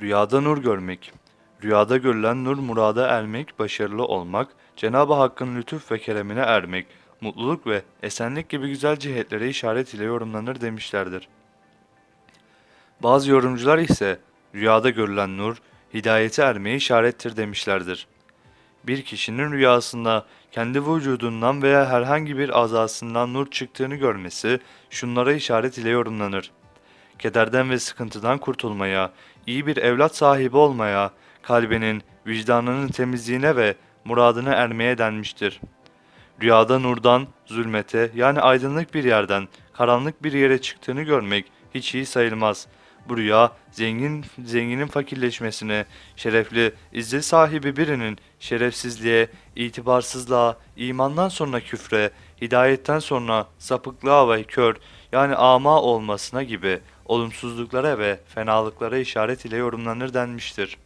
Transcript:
Rüyada nur görmek. Rüyada görülen nur murada ermek, başarılı olmak, Cenab-ı Hakk'ın lütuf ve keremine ermek, mutluluk ve esenlik gibi güzel cihetlere işaret ile yorumlanır demişlerdir. Bazı yorumcular ise rüyada görülen nur, hidayete ermeye işarettir demişlerdir. Bir kişinin rüyasında kendi vücudundan veya herhangi bir azasından nur çıktığını görmesi şunlara işaret ile yorumlanır. Kederden ve sıkıntıdan kurtulmaya, iyi bir evlat sahibi olmaya, kalbinin, vicdanının temizliğine ve muradına ermeye denmiştir. Rüyada nurdan, zulmete yani aydınlık bir yerden karanlık bir yere çıktığını görmek hiç iyi sayılmaz. Bu rüya zengin zenginin fakirleşmesine, şerefli, izzet sahibi birinin şerefsizliğe, itibarsızlığa, imandan sonra küfre, hidayetten sonra sapıklığa ve kör yani ama olmasına gibi olumsuzluklara ve fenalıklara işaret ile yorumlanır denmiştir.